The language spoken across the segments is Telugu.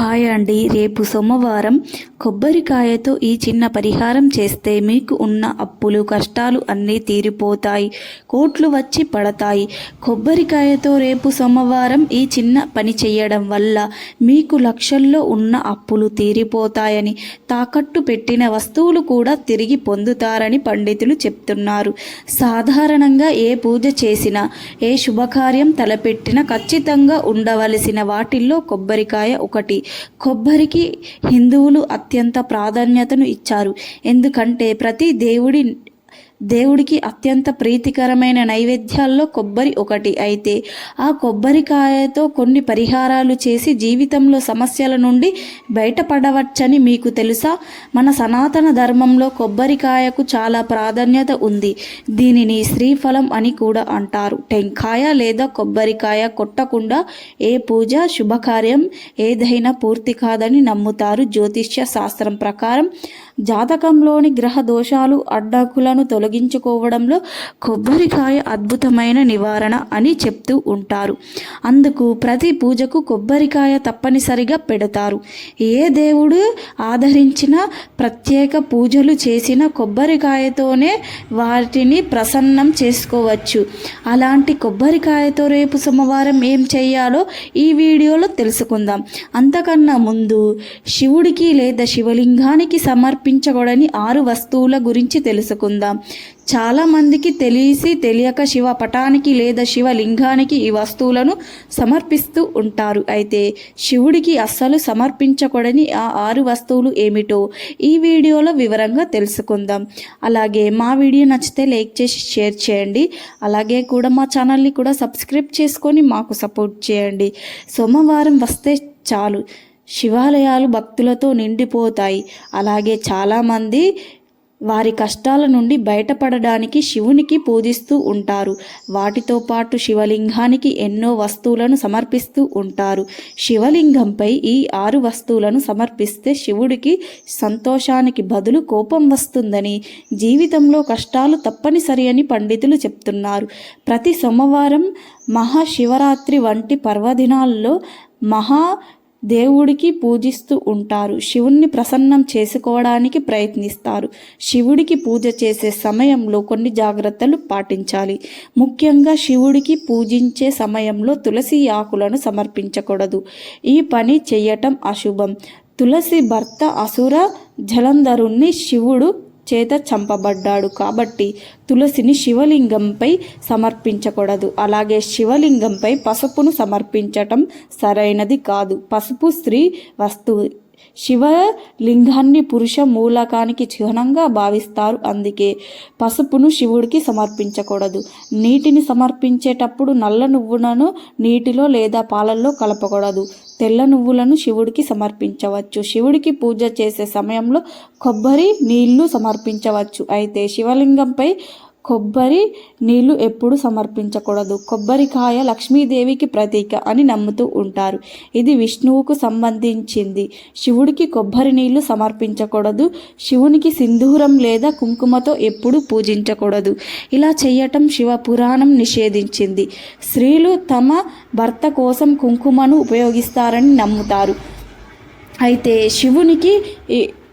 హాయ్ అండి రేపు సోమవారం కొబ్బరికాయతో ఈ చిన్న పరిహారం చేస్తే మీకు ఉన్న అప్పులు కష్టాలు అన్నీ తీరిపోతాయి. కోట్లు వచ్చి పడతాయి. కొబ్బరికాయతో రేపు సోమవారం ఈ చిన్న పని చేయడం వల్ల మీకు లక్షల్లో ఉన్న అప్పులు తీరిపోతాయని తాకట్టు పెట్టిన వస్తువులు కూడా తిరిగి పొందుతారని పండితులు చెప్తున్నారు. సాధారణంగా ఏ పూజ చేసినా ఏ శుభకార్యం తలపెట్టినా ఖచ్చితంగా ఉండవలసిన వాటిల్లో కొబ్బరికాయ ఒకటి. కొబ్బరికి హిందువులు అత్యంత ప్రాధాన్యతను ఇచ్చారు. ఎందుకంటే ప్రతి దేవుడి దేవుడికి అత్యంత ప్రీతికరమైన నైవేద్యాల్లో కొబ్బరి ఒకటి అయితే ఆ కొబ్బరికాయతో కొన్ని పరిహారాలు చేసి జీవితంలో సమస్యల నుండి బయటపడవచ్చని మీకు తెలుసా? మన సనాతన ధర్మంలో కొబ్బరికాయకు చాలా ప్రాధాన్యత ఉంది. దీనిని శ్రీఫలం అని కూడా అంటారు. టెంకాయ లేదా కొబ్బరికాయ కొట్టకుండా ఏ పూజ శుభకార్యం ఏదైనా పూర్తి కాదని నమ్ముతారు జ్యోతిష్య శాస్త్రం ప్రకారం. జాతకంలోని గ్రహ దోషాలు అడ్డాకులను తొలగించుకోవడంలో కొబ్బరికాయ అద్భుతమైన నివారణ అని చెప్తూ ఉంటారు. అందుకు ప్రతి పూజకు కొబ్బరికాయ తప్పనిసరిగా పెడతారు. ఏ దేవుడు ఆదరించిన ప్రత్యేక పూజలు చేసిన కొబ్బరికాయతోనే వాటిని ప్రసన్నం చేసుకోవచ్చు. అలాంటి కొబ్బరికాయతో రేపు సోమవారం ఏం చేయాలో ఈ వీడియోలో తెలుసుకుందాం. అంతకన్నా ముందు శివుడికి లేదా శివలింగానికి సమర్పి సమర్పించకూడని ఆరు వస్తువుల గురించి తెలుసుకుందాం. చాలామందికి తెలిసి తెలియక శివ పటానికి లేదా శివలింగానికి ఈ వస్తువులను సమర్పిస్తూ ఉంటారు. అయితే శివుడికి అస్సలు సమర్పించకూడని ఆ ఆరు వస్తువులు ఏమిటో ఈ వీడియోలో వివరంగా తెలుసుకుందాం. అలాగే మా వీడియో నచ్చితే లైక్ చేసి షేర్ చేయండి. అలాగే కూడా మా ఛానల్ని కూడా సబ్స్క్రైబ్ చేసుకొని మాకు సపోర్ట్ చేయండి. సోమవారం వస్తే చాలు. శివాలయాలు భక్తులతో నిండిపోతాయి. అలాగే చాలామంది వారి కష్టాల నుండి బయటపడడానికి శివునికి పూజిస్తూ ఉంటారు. వాటితో పాటు శివలింగానికి ఎన్నో వస్తువులను సమర్పిస్తూ ఉంటారు. శివలింగంపై ఈ ఆరు వస్తువులను సమర్పిస్తే శివుడికి సంతోషానికి బదులు కోపం వస్తుందని జీవితంలో కష్టాలు తప్పనిసరి అని పండితులు చెప్తున్నారు. ప్రతి సోమవారం మహాశివరాత్రి వంటి పర్వదినాల్లో మహా దేవుడికి పూజిస్తూ ఉంటారు. శివుణ్ణి ప్రసన్నం చేసుకోవడానికి ప్రయత్నిస్తారు. శివుడికి పూజ చేసే సమయంలో కొన్ని జాగ్రత్తలు పాటించాలి. ముఖ్యంగా శివుడికి పూజించే సమయంలో తులసి ఆకులను సమర్పించకూడదు. ఈ పని చేయటం అశుభం. తులసి భర్త అసుర జలంధరుణ్ణి శివుడు చేత చంపబడ్డాడు కాబట్టి తులసిని శివలింగంపై సమర్పించకూడదు. అలాగే శివలింగంపై పసుపును సమర్పించటం సరైనది కాదు. పసుపు స్త్రీ వస్తువు శివలింగాన్ని పురుష మూలకానికి చిహ్నంగా భావిస్తారు. అందుకే పసుపును శివుడికి సమర్పించకూడదు. నీటిని సమర్పించేటప్పుడు నల్ల నువ్వులను నీటిలో లేదా పాలల్లో కలపకూడదు. తెల్ల నువ్వులను శివుడికి సమర్పించవచ్చు. శివుడికి పూజ చేసే సమయంలో కొబ్బరి నీళ్ళు సమర్పించవచ్చు. అయితే శివలింగంపై కొబ్బరి నీళ్ళు ఎప్పుడు సమర్పించకూడదు. కొబ్బరికాయ లక్ష్మీదేవికి ప్రతీక అని నమ్ముతూ ఉంటారు. ఇది విష్ణువుకు సంబంధించింది. శివుడికి కొబ్బరి నీళ్ళు సమర్పించకూడదు. శివునికి సింధూరం లేదా కుంకుమతో ఎప్పుడు పూజించకూడదు. ఇలా చేయటం శివ పురాణం నిషేధించింది. స్త్రీలు తమ భర్త కోసం కుంకుమను ఉపయోగిస్తారని నమ్ముతారు. అయితే శివునికి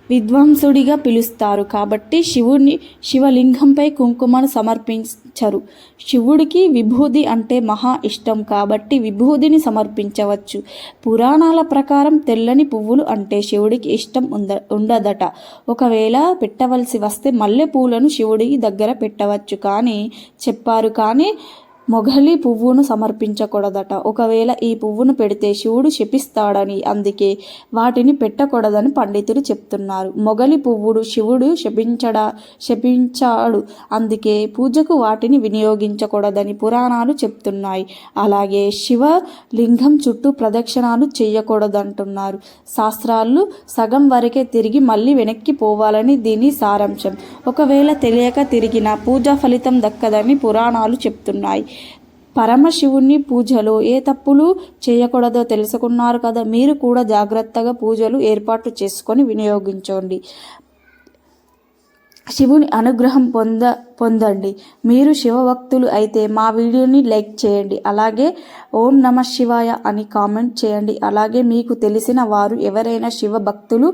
విద్వాంసుడిగా పిలుస్తారు కాబట్టి శివుని శివలింగంపై కుంకుమను సమర్పించరు. శివుడికి విభూది అంటే మహా ఇష్టం కాబట్టి విభూదిని సమర్పించవచ్చు. పురాణాల ప్రకారం తెల్లని పువ్వులు అంటే శివుడికి ఇష్టం ఉంద ఉండదట. ఒకవేళ పెట్టవలసి వస్తే మల్లె పూలను శివుడికి దగ్గర పెట్టవచ్చు. కానీ చెప్పారు కానీ మొఘలి పువ్వును సమర్పించకూడదట. ఒకవేళ ఈ పువ్వును పెడితే శివుడు శపిస్తాడని అందుకే వాటిని పెట్టకూడదని పండితులు చెప్తున్నారు. మొఘలి పువ్వుడు శివుడు శపించడా శపించాడు. అందుకే పూజకు వాటిని వినియోగించకూడదని పురాణాలు చెప్తున్నాయి. అలాగే శివ లింగం చుట్టూ ప్రదక్షిణాలు చేయకూడదంటున్నారు. శాస్త్రాలు సగం వరకే తిరిగి మళ్ళీ వెనక్కి పోవాలని దీని సారాంశం. ఒకవేళ తెలియక తిరిగిన పూజా ఫలితం దక్కదని పురాణాలు చెప్తున్నాయి. పరమశివుని పూజలో ఏ తప్పులు చేయకూడదో తెలుసుకున్నారు కదా. మీరు కూడా జాగ్రత్తగా పూజలు ఏర్పాటు చేసుకొని వినియోగించండి. శివుని అనుగ్రహం పొంద పొందండి. మీరు శివభక్తులు అయితే మా వీడియోని లైక్ చేయండి. అలాగే ఓం నమ శివాయ అని కామెంట్ చేయండి. అలాగే మీకు తెలిసిన వారు ఎవరైనా శివ భక్తులు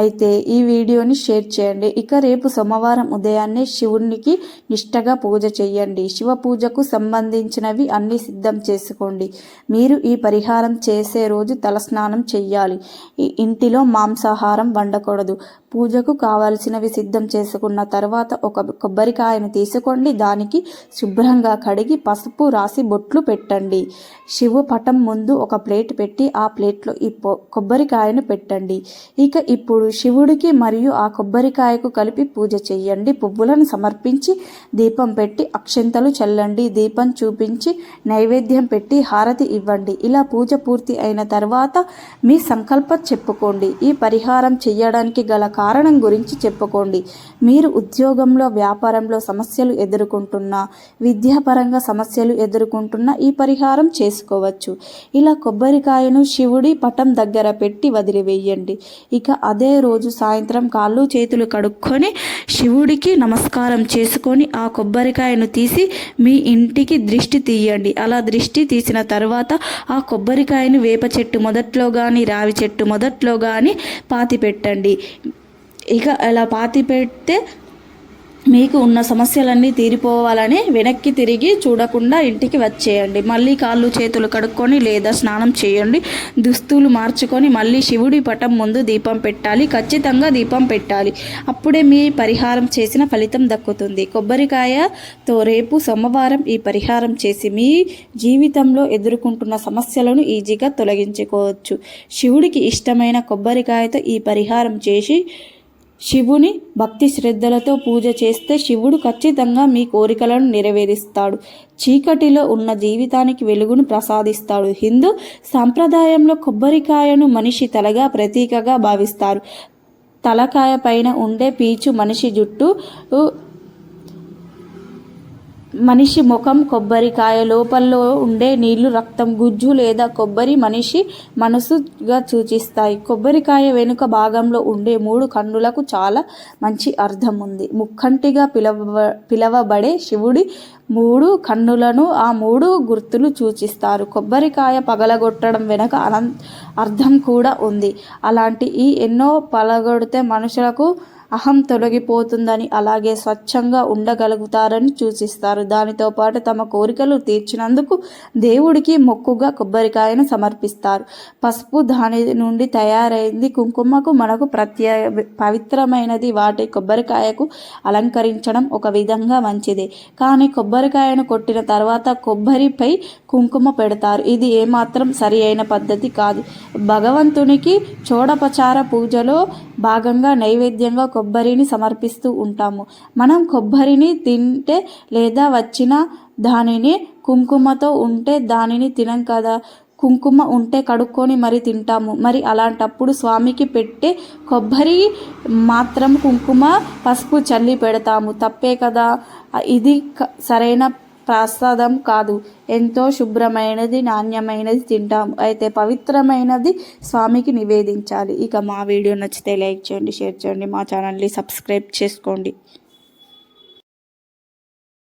అయితే ఈ వీడియోని షేర్ చేయండి. ఇక రేపు సోమవారం ఉదయాన్నే శివునికి నిష్టగా పూజ చేయండి. శివ పూజకు సంబంధించినవి అన్ని సిద్ధం చేసుకోండి. మీరు ఈ పరిహారం చేసే రోజు తలస్నానం చెయ్యాలి. ఈ ఇంటిలో మాంసాహారం వండకూడదు. పూజకు కావలసినవి సిద్ధం చేసుకున్న తర్వాత ఒక కొబ్బరికాయను తీసుకోండి. దానికి శుభ్రంగా కడిగి పసుపు రాసి బొట్లు పెట్టండి. శివ పటం ముందు ఒక ప్లేట్ పెట్టి ఆ ప్లేట్లో ఈ కొబ్బరికాయను పెట్టండి. ఇక ఇప్పుడు శివుడికి మరియు ఆ కొబ్బరికాయకు కలిపి పూజ చేయండి. పువ్వులను సమర్పించి దీపం పెట్టి అక్షంతలు చల్లండి. దీపం చూపించి నైవేద్యం పెట్టి హారతి ఇవ్వండి. ఇలా పూజ పూర్తి అయిన తర్వాత మీ సంకల్పం చెప్పుకోండి. ఈ పరిహారం చేయడానికి గల కారణం గురించి చెప్పుకోండి. మీరు ఉద్యోగంలో వ్యాపారంలో సమస్యలు ఎదుర్కొంటున్నా విద్యాపరంగా సమస్యలు ఎదుర్కొంటున్నా ఈ పరిహారం చేసుకోవచ్చు. ఇలా కొబ్బరికాయను శివుడి పటం దగ్గర పెట్టి వదిలివేయండి. ఇక అదే రోజు సాయంత్రం కాళ్ళు చేతులు కడుక్కొని శివుడికి నమస్కారం చేసుకొని ఆ కొబ్బరికాయను తీసి మీ ఇంటికి దృష్టి తీయండి. అలా దృష్టి తీసిన తర్వాత ఆ కొబ్బరికాయను వేప చెట్టు మొదట్లో కానీ రావి చెట్టు మొదట్లో కానీ పాతి పెట్టండి ఇక అలా పాతి పెడితే మీకు ఉన్న సమస్యలన్నీ తీరిపోవాలని వెనక్కి తిరిగి చూడకుండా ఇంటికి వచ్చేయండి. మళ్ళీ కాళ్ళు చేతులు కడుక్కొని లేదా స్నానం చేయండి. దుస్తులు మార్చుకొని మళ్ళీ శివుడి పటం ముందు దీపం పెట్టాలి. ఖచ్చితంగా దీపం పెట్టాలి. అప్పుడే మీ పరిహారం చేసిన ఫలితం దక్కుతుంది. కొబ్బరికాయతో రేపు సోమవారం ఈ పరిహారం చేసి మీ జీవితంలో ఎదుర్కొంటున్న సమస్యలను ఈజీగా తొలగించుకోవచ్చు. శివుడికి ఇష్టమైన కొబ్బరికాయతో ఈ పరిహారం చేసి శివుని భక్తి శ్రద్ధలతో పూజ చేస్తే శివుడు ఖచ్చితంగా మీ కోరికలను నెరవేరుస్తాడు. చీకటిలో ఉన్న జీవితానికి వెలుగును ప్రసాదిస్తాడు. హిందూ సాంప్రదాయంలో కొబ్బరికాయను మనిషి తలగా ప్రతీకగా భావిస్తారు. తలకాయ పైన ఉండే పీచు మనిషి జుట్టు మనిషి ముఖం కొబ్బరికాయ లోపల్లో ఉండే నీళ్ళు రక్తం గుజ్జు లేదా కొబ్బరి మనిషి మనసుగా సూచిస్తాయి. కొబ్బరికాయ వెనుక భాగంలో ఉండే మూడు కన్నులకు చాలా మంచి అర్థం ఉంది. ముక్కంటిగా పిలవ పిలవబడే శివుడి మూడు కన్నులను ఆ మూడు గుర్తులు సూచిస్తారు. కొబ్బరికాయ పగలగొట్టడం వెనుక అనం అర్థం కూడా ఉంది. అలాంటి ఈ ఎన్నో పగలగొడితే మనుషులకు అహం తొలగిపోతుందని అలాగే స్వచ్ఛంగా ఉండగలుగుతారని సూచిస్తారు. దానితో పాటు తమ కోరికలు తీర్చినందుకు దేవుడికి మొక్కుగా కొబ్బరికాయను సమర్పిస్తారు. పసుపు దాని నుండి తయారైంది కుంకుమకు మనకు ప్రత్యేక పవిత్రమైనది. వాటి కొబ్బరికాయకు అలంకరించడం ఒక విధంగా మంచిదే. కానీ కొబ్బరికాయను కొట్టిన తర్వాత కొబ్బరిపై కుంకుమ పెడతారు. ఇది ఏమాత్రం సరి అయిన పద్ధతి కాదు. భగవంతునికి చోడపచార పూజలో భాగంగా నైవేద్యంగా కొబ్బరిని సమర్పిస్తూ ఉంటాము. మనం కొబ్బరిని తింటే లేదా వచ్చిన దానిని కుంకుమతో ఉంటే దానిని తినం కదా. కుంకుమ ఉంటే కడుక్కొని మరి తింటాము. మరి అలాంటప్పుడు స్వామికి పెట్టే కొబ్బరి మాత్రం కుంకుమ పసుపు చల్లి పెడతాము. తప్పే కదా. ఇది సరైన ప్రసాదం కాదు. ఎంతో శుభ్రమైనది నాణ్యమైనది తింటాం. అయితే పవిత్రమైనది స్వామికి నివేదించాలి. ఇక మా వీడియో నచ్చితే లైక్ చేయండి షేర్ చేయండి మా ఛానల్ని సబ్స్క్రైబ్ చేసుకోండి.